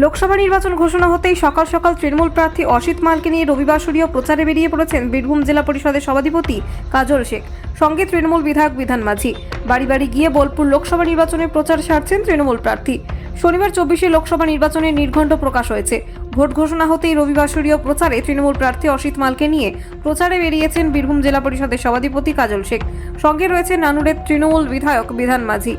লোকসভা নির্বাচন ঘোষণা হতেই সকাল সকাল তৃণমূল প্রার্থী অসিত মালকে নিয়ে রবিবাসরীয় প্রচারে বেরিয়ে পড়েছেন বীরভূম জেলা পরিষদের সভাধিপতি কাজল শেখ। সঙ্গে তৃণমূল বিধায়ক বিধান মাঝি। বাড়ি বাড়ি গিয়ে বোলপুর লোকসভা নির্বাচনের প্রচার সারছেন তৃণমূল প্রার্থী। শনিবার চব্বিশে লোকসভা নির্বাচনের নির্ঘণ্ট প্রকাশ হয়েছে। ভোট ঘোষণা হতেই রবিবাসরীয় প্রচারে তৃণমূল প্রার্থী অসিত মালকে নিয়ে প্রচারে বেরিয়েছেন বীরভূম জেলা পরিষদের সভাধিপতি কাজল শেখ। সঙ্গে রয়েছে নানুরের তৃণমূল বিধায়ক বিধান মাঝি।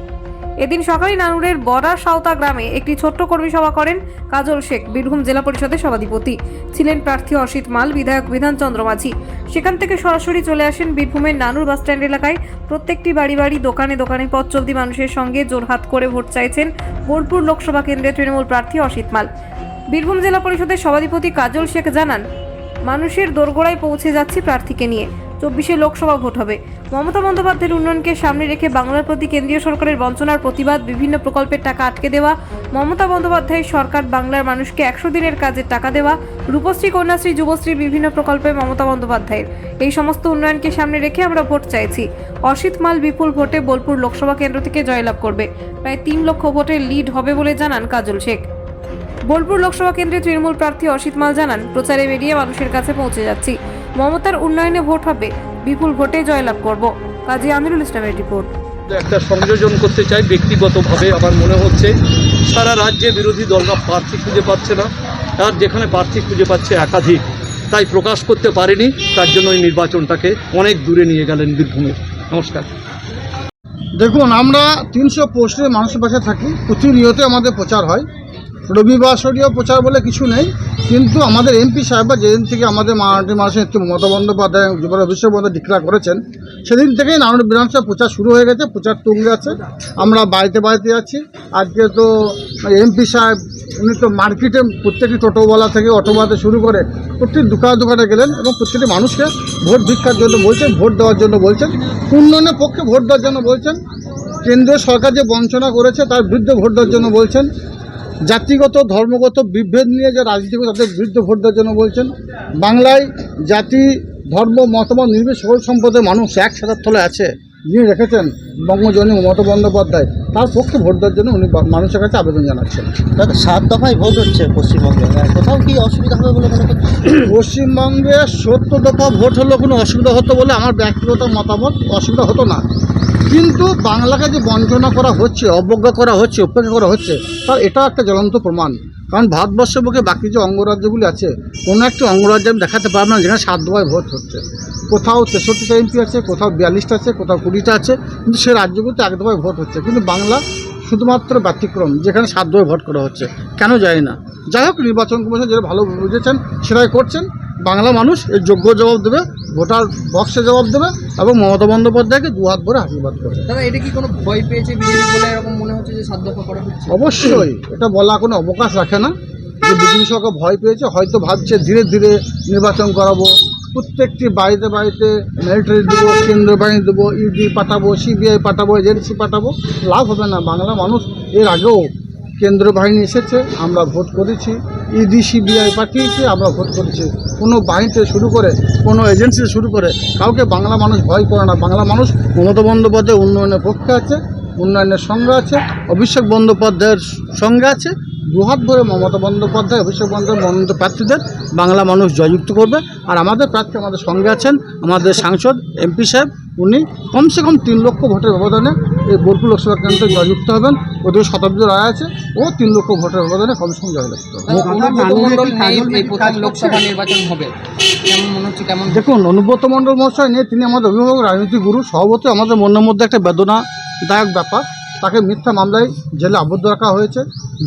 এদিন সকালে নানুরের বড়া সাঁওতা গ্রামে একটি ছোট্ট কর্মী সভা করেন কাজল শেখ, বীরভূম জেলা পরিষদের সভাধিপতি। ছিলেন প্রার্থী অসিত মাল, বিধায়ক বিধানচন্দ্র মাঝি। সেখান থেকে সরাসরি চলে আসেন বীরভূমের নানুর বাসস্ট্যান্ড এলাকায়। প্রত্যেকটি বাড়ি বাড়ি, দোকানে দোকানে পথ চলতি মানুষের সঙ্গে জোরহাত করে ভোট চাইছেন বোলপুর লোকসভা কেন্দ্রের তৃণমূল প্রার্থী অসিত মাল। বীরভূম জেলা পরিষদের সভাধিপতি কাজল শেখ জানান, মানুষের দোরগোড়ায় পৌঁছে যাচ্ছি প্রার্থীকে নিয়ে। চব্বিশে লোকসভা ভোট হবে। মমতা বন্দ্যোপাধ্যায়ের উন্নয়নকে সামনে রেখে বাংলার প্রতি কেন্দ্রীয় সরকারের বঞ্চনার প্রতিবাদ, বিভিন্ন প্রকল্পের টাকা আটকে দেওয়া, মমতা বন্দ্যোপাধ্যায়ের সরকার বাংলার মানুষকে একশো দিনের কাজের টাকা দেওয়া, রূপশ্রী, কন্যাশ্রী, যুবশ্রী, বিভিন্ন প্রকল্পে মমতা বন্দ্যোপাধ্যায়ের। এই সমস্ত উন্নয়নকে সামনে রেখে আমরা ভোট চাইছি। অসিত মাল বিপুল ভোটে বোলপুর লোকসভা কেন্দ্র থেকে জয়লাভ করবে। প্রায় তিন লক্ষ ভোটের লিড হবে বলে জানান কাজল শেখ। বোলপুর লোকসভা কেন্দ্রে তৃণমূল প্রার্থী অসিত মাল জানান, প্রচারে বেরিয়ে মানুষের কাছে পৌঁছে যাচ্ছি। মমতার উন্নয়নে ভোট হবে। বিপুল ভোটে জয়লাভ করব। কাজী আমিরুল ইসলামের রিপোর্ট। একটা সংযোজন করতে চাই ব্যক্তিগতভাবে আমার মনে হচ্ছে সারা রাজ্যে বিরোধী দলরা প্রার্থী খুঁজে পাচ্ছে না। আর যেখানে প্রার্থী খুঁজে পাচ্ছে একাধিক তাই প্রকাশ করতে পারেনি। তার জন্য এই নির্বাচনটাকে অনেক দূরে নিয়ে গেলেন বীরভূমে নমস্কার। দেখুন আমরা তিনশো পোস্টে মানুষের পাশে থাকি। প্রতিনিয়ত আমাদের প্রচার হয়। রবিবাসরীয় প্রচার বলে কিছু নেই, কিন্তু আমাদের এমপি সাহেবরা যেদিন থেকে আমাদের মারাঠি মানুষের নেত্রী মমতা বন্দ্যোপাধ্যায়, যুবরাজ অভিষেক বন্দ্যোপাধ্যায় ডিক্লেয়ার করেছেন, সেদিন থেকেই নারায়ণ বিধানসভা প্রচার শুরু হয়ে গেছে, প্রচার তুঙ্গে আছে। আমরা বাড়িতে বাড়িতে যাচ্ছি। আজকে তো এমপি সাহেব, উনি তো মার্কেটে প্রত্যেকটি টোটোওয়ালা থেকে অটোওয়ালাতে শুরু করে প্রত্যেক দোকানে দোকানে গেলেন এবং প্রত্যেকটি মানুষকে ভোট ভিক্ষার জন্য বলছেন, ভোট দেওয়ার জন্য বলছেন, উন্নয়নের পক্ষে ভোট দেওয়ার জন্য বলছেন, কেন্দ্রীয় সরকার যে বঞ্চনা করেছে তার বিরুদ্ধে ভোট দেওয়ার জন্য বলছেন জাতিগত ধর্মগত বিভেদ নিয়ে যে রাজনীতি করে তাদের বিরুদ্ধে ভোট দেওয়ার জন্য বলছেন। বাংলায় জাতি ধর্ম মতামত নির্বিশেষে সকল সম্পদের মানুষ একসাথে তলে আছে যিনি রেখেছেন বঙ্গজনী মমতা বন্দ্যোপাধ্যায়। তার পক্ষে ভোট দেওয়ার জন্য উনি মানুষের কাছে আবেদন জানাচ্ছেন। দাদা সাত দফায় ভোট হচ্ছে পশ্চিমবঙ্গে। কোথাও কি অসুবিধা হবে বলে মনে পশ্চিমবঙ্গে সত্তর দফা ভোট হলেও কোনো অসুবিধা হতো বলে আমার ব্যক্তিগত মতামত অসুবিধা হতো না। কিন্তু বাংলাকে যে বঞ্চনা করা হচ্ছে, অবজ্ঞা করা হচ্ছে, উপেক্ষা করা হচ্ছে, তার এটা একটা জ্বলন্ত প্রমাণ। কারণ ভারতবর্ষের বুকে বাকি যে অঙ্গরাজ্যগুলি আছে, কোনো একটা অঙ্গরাজ্য আমি দেখাতে পারব না, যেখানে সাত দফায় ভোট হচ্ছে। কোথাও তেষট্টিটা এমপি আছে, কোথাও বিয়াল্লিশটা আছে, কোথাও কুড়িটা আছে, কিন্তু সে রাজ্যগুলিতে এক দফায় ভোট হচ্ছে। কিন্তু বাংলা শুধুমাত্র ব্যতিক্রম, যেখানে দফায় ভোট করা হচ্ছে, কেন যায় না? যাই হোক, নির্বাচন কমিশন যেটা ভালো বুঝেছেন সেটাই করছেন। বাংলা মানুষ এর যোগ্য জবাব দেবে। ভোটার বক্সে জবাব দেবে এবং মমতা বন্দ্যোপাধ্যায়কে দু হাত ভরে আশীর্বাদ করবে। দাদা এটা কি কোনো ভয় পেয়েছে বিজেপি বলে এরকম মনে হচ্ছে যে দফা করা হচ্ছে? অবশ্যই এটা বলা কোনো অবকাশ রাখে না। যে বিজেপি সরকার ভয় পেয়েছে হয়তো ভাবছে ধীরে ধীরে নির্বাচন করাবো। প্রত্যেকটি বাড়িতে বাড়িতে মিলিটারি দেবো কেন্দ্রীয় বাহিনী দেবো ইডি পাঠাবো সিবিআই পাঠাবো এজেন্সি পাঠাবো লাভ হবে না। বাংলা মানুষ এর আগেও কেন্দ্রীয় বাহিনী এসেছে আমরা ভোট করেছি। ইডি সিবিআই পাঠিয়েছি, আমরা ভোট করেছি। কোনো বাহিনীতে শুরু করে, কোনো এজেন্সি শুরু করে কাউকে বাংলা মানুষ ভয় করে না। বাংলা মানুষ মমতা বন্দ্যোপাধ্যায় উন্নয়নের পক্ষে আছে, উন্নয়নের সঙ্গে আছে, অভিষেক বন্দ্যোপাধ্যায়ের সঙ্গে আছে। দুহাত ভরে মমতা বন্দ্যোপাধ্যায়, অভিষেক বন্দ্যোপাধ্যায়, মনোনীত প্রার্থীদের বাংলা মানুষ জয়যুক্ত করবে। আর আমাদের প্রার্থী আমাদের সঙ্গে আছেন আমাদের সাংসদ এমপি সাহেব। উনি কমসে কম তিন লক্ষ ভোটের ব্যবধানে এই বোলপুর লোকসভা কেন্দ্রে জয়যুক্ত হবেন ওদের শতাব্দী রায় আছে ও তিন লক্ষ ভোটের ব্যবধানে কমসে কম জয়যুক্ত লোকসভা নির্বাচন হবে? মনে দেখুন অনুব্রত মণ্ডল মহাশয় নিয়ে তিনি আমাদের অভিভাবক রাজনীতি গুরু স্বভাবতই আমাদের মনের মধ্যে একটা বেদনাদায়ক ব্যাপার। তাকে মিথ্যা মামলায় জেলে আবদ্ধ রাখা হয়েছে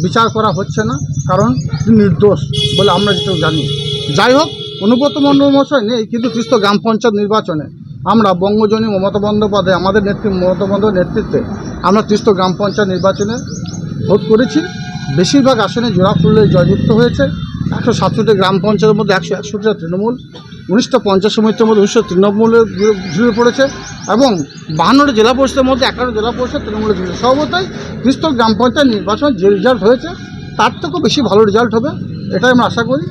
বিচার করা হচ্ছে না কারণ তিনি নির্দোষ বলে আমরা যেটা জানি। যাই হোক অনুব্রত মণ্ডল মহাশয় নেই কিন্তু তিস্ত গ্রাম পঞ্চায়েত নির্বাচনে আমরা বঙ্গজনী মমতা বন্দ্যোপাধ্যায়, আমাদের নেত্রী মমতা বন্দ্যোপাধ্যায়ের নেতৃত্বে আমরা তিস্ত গ্রাম পঞ্চায়েত নির্বাচনে ভোট করেছি। বেশিরভাগ আসনে জোড়া জয়যুক্ত হয়েছে। একশো সাতষট্টি গ্রাম পঞ্চায়েতের মধ্যে একশো একষট্টিটা তৃণমূল, উনিশটা পঞ্চায়েত সমিতির মধ্যে উনিশশো তৃণমূলের ঝুড়ে পড়েছে এবং বাহান্নটা জেলা পরিষদের মধ্যে এগারো জেলা পরিষদ তৃণমূলের ঝুড়ে সর্বতাই ত্রিস্তর গ্রাম পঞ্চায়েত নির্বাচন যে রেজাল্ট হয়েছে, তার থেকেও বেশি ভালো রেজাল্ট হবে, এটাই আমরা আশা করি।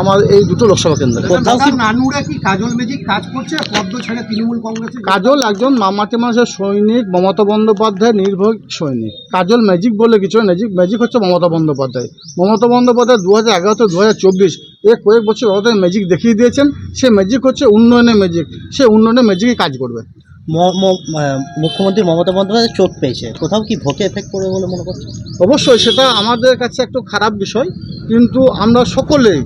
আমার এই দুটো লোকসভা কেন্দ্রে। কোথাও কি নানুরে কি কাজল ম্যাজিক কাজ করছে? পদ্ম ছেড়ে তৃণমূল কংগ্রেসে কাজল একজন মামাটি মানুষের সৈনিক মমতা বন্দ্যোপাধ্যায় নির্ভয় সৈনিক। কাজল ম্যাজিক বলে কিছু হয়, ম্যাজিক ম্যাজিক হচ্ছে মমতা বন্দ্যোপাধ্যায়। মমতা বন্দ্যোপাধ্যায় দু হাজার এগারো থেকে দু হাজার চব্বিশ এ কয়েক বছর মমতা ম্যাজিক দেখিয়ে দিয়েছেন। সে ম্যাজিক হচ্ছে উন্নয়নের ম্যাজিক। সে উন্নয়নের ম্যাজিকই কাজ করবে। মুখ্যমন্ত্রী মমতা বন্দ্যোপাধ্যায় চোট পেয়েছে। কোথাও কি ভোটে এফেক্ট করবে বলে মনে করছে অবশ্যই সেটা আমাদের কাছে একটু খারাপ বিষয় কিন্তু আমরা সকলেই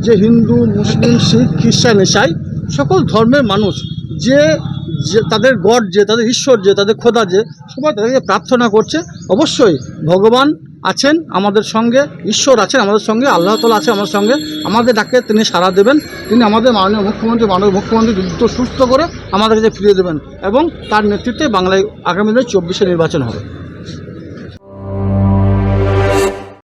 যে হিন্দু, মুসলিম, শিখ, খ্রিস্টান ইসাই সকল ধর্মের মানুষ যে যে তাদের গড যে, তাদের ঈশ্বর যে, তাদের খোদা যে, সবাই তাদেরকে প্রার্থনা করছে। অবশ্যই ভগবান আছেন আমাদের সঙ্গে, ঈশ্বর আছেন আমাদের সঙ্গে, আল্লাহ তালা আছে আমাদের সঙ্গে। আমাদের ডাকে তিনি সাড়া দেবেন। তিনি আমাদের মাননীয় মুখ্যমন্ত্রী মাননীয় মুখ্যমন্ত্রী দ্রুত সুস্থ করে আমাদের কাছে ফিরিয়ে দেবেন এবং তার নেতৃত্বে বাংলায় আগামী দিনে চব্বিশে নির্বাচন হবে।